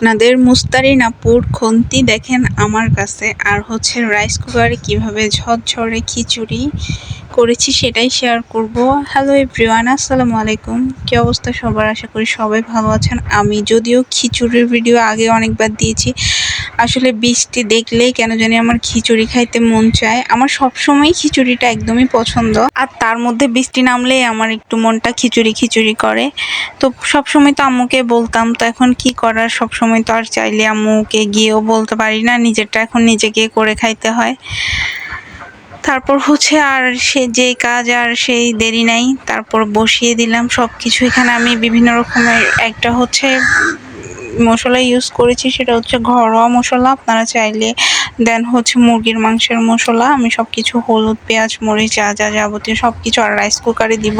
আপনাদের মুস্তারিনাপুর খন্তি দেখেন আমার কাছে, আর হচ্ছে রাইস কুকারে কীভাবে ঝরঝরে খিচুড়ি করেছি সেটাই শেয়ার করব। হ্যালো এভরিওয়ান আসসালামু আলাইকুম। কি অবস্থা সবার? আশা করি সবাই ভালো আছেন। আমি যদিও খিচুড়ির ভিডিও আগে অনেকবার দিয়েছি আসলে বৃষ্টি দেখলেই কেন জানি আমার খিচুড়ি খাইতে মন চায়। আমার সবসময় খিচুড়িটা একদমই পছন্দ। আর তার মধ্যে বৃষ্টি নামলেই আমার একটু মনটা খিচুড়ি খিচুড়ি করে। তো সবসময় তো আম্মুকে বলতাম, তো এখন কি করার? সবসময় তো আর চাইলে আম্মুকে গিয়েও বলতে পারি না। নিজেরটা এখন নিজেকে করে খাইতে হয়। তারপর হচ্ছে আর সে যে কাজ আর সেই দেরি নাই। তারপর বসিয়ে দিলাম। সব কিছু এখানে আমি বিভিন্ন রকমের, একটা হচ্ছে মশলা ইউজ করেছি সেটা হচ্ছে ঘরোয়া মশলা। আপনারা চাইলে দেন হচ্ছে মুরগির মাংসের মশলা। আমি সব কিছু হলুদ, পেঁয়াজ, মরিচ, যা যা যাবতীয় সব কিছু আর রাইস কুকারে দিব।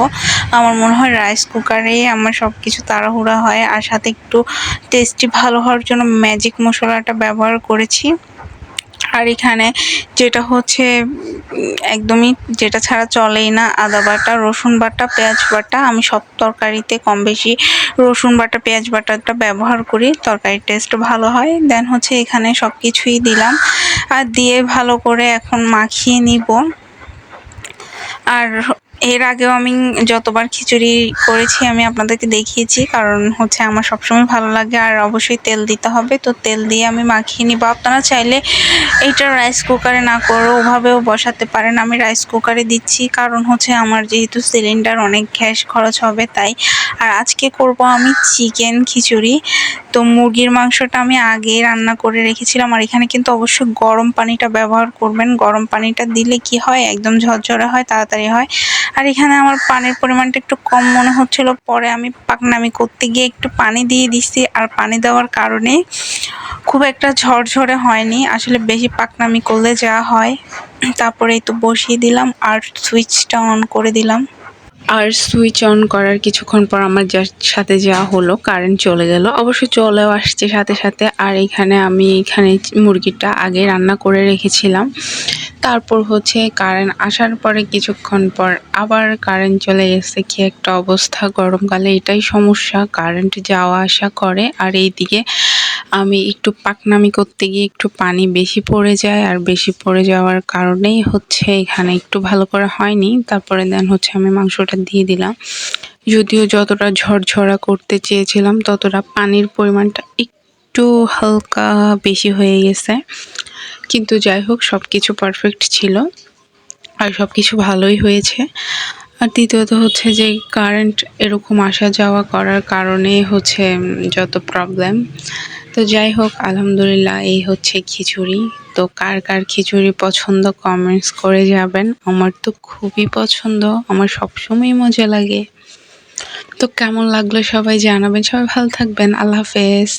আমার মনে হয় রাইস কুকারে আমার সব কিছু তাড়াহুড়া হয়। আর সাথে একটু টেস্টি ভালো হওয়ার জন্য ম্যাজিক মশলাটা ব্যবহার করেছি। আর এখানে যেটা হচ্ছে একদমই যেটা ছাড়া চলেই না, আদা বাটা, রসুন বাটা, পেঁয়াজ বাটা। আমি সব তরকারিতে কম বেশি রসুন বাটা, পেঁয়াজ বাটাটা ব্যবহার করি, তরকারির টেস্ট ভালো হয়। দেন হচ্ছে এখানে সব কিছুই দিলাম। আর দিয়ে ভালো করে এখন মাখিয়ে নিব। আর এর আগেও আমি যতবার খিচুড়ি করেছি, আমি আপনাদেরকে দেখিয়েছি, কারণ হচ্ছে আমার সবসময় ভালো লাগে আর অবশ্যই তেল দিতে হবে। তো তেল দিয়ে আমি মাখিয়ে নিব। আপনারা চাইলে এইটা রাইস কুকারে না করে ওভাবেও বসাতে পারেন। আমি রাইস কুকারে দিচ্ছি, কারণ হচ্ছে আমার যেহেতু সিলিন্ডার অনেক গ্যাস খরচ হবে, তাই। আর আজকে করব আমি চিকেন খিচুড়ি। তো মুরগির মাংসটা আমি আগে রান্না করে রেখেছিলাম, আর এখানে কিন্তু অবশ্যই গরম পানিটা ব্যবহার করবেন। গরম পানিটা দিলে কি হয়? একদম ঝরঝরে হয়, তাড়াতাড়ি হয়। আর এখানে আমার পানির পরিমাণটা একটু কম মনে হচ্ছিল। পরে আমি পাকনামি করতে গিয়ে একটু পানি দিয়ে দিচ্ছি আর পানি দেওয়ার কারণে খুব একটা ঝরঝরে হয়নি। আসলে বেশি পাকনামি করলে যা হয়। তারপরে তো বসিয়ে দিলাম আর সুইচটা অন করে দিলাম। আর সুইচ অন করার কিছুক্ষণ পর আমার যার সাথে যা হলো কারেন্ট চলে গেল। অবশ্য চলেও আসছে সাথে সাথে। আর এখানে আমি এখানে মুরগিটা আগে রান্না করে রেখেছিলাম। তারপর হচ্ছে কারেন্ট আসার পরে কিছুক্ষণ পর আবার কারেন্ট চলে গেছে। কি একটা অবস্থা গরমকালে, এটাই সমস্যা। কারেন্ট যাওয়া আসা করে, আর এইদিকে আমি একটু পাকনামি করতে গিয়ে একটু পানি বেশি পড়ে যায় আর বেশি পড়ে যাওয়ার কারণেই হচ্ছে এখানে একটু ভালো করে হয়নি। তারপরে দেন হচ্ছে আমি মাংসটা দিয়ে দিলাম। যদিও যতটা ঝরঝরা করতে চেয়েছিলাম, ততটা পানির পরিমাণটা একটু হালকা বেশি হয়ে গেছে। কিন্তু যাই হোক সব কিছু পারফেক্ট ছিল আর সব কিছু ভালোই হয়েছে। আর দ্বিতীয়ত হচ্ছে যে কারেন্ট এরকম আসা যাওয়া করার কারণে হচ্ছে যত প্রবলেম তো যাই হোক আলহামদুলিল্লাহ, এই হচ্ছে খিচুড়ি। তো কার কার খিচুড়ি পছন্দ কমেন্টস করে যাবেন। আমার তো খুবই পছন্দ, আমার সবসময় মজা লাগে। তো কেমন লাগল সবাই জানাবেন। সবাই ভালো থাকবেন। আল্লাহ হাফেজ।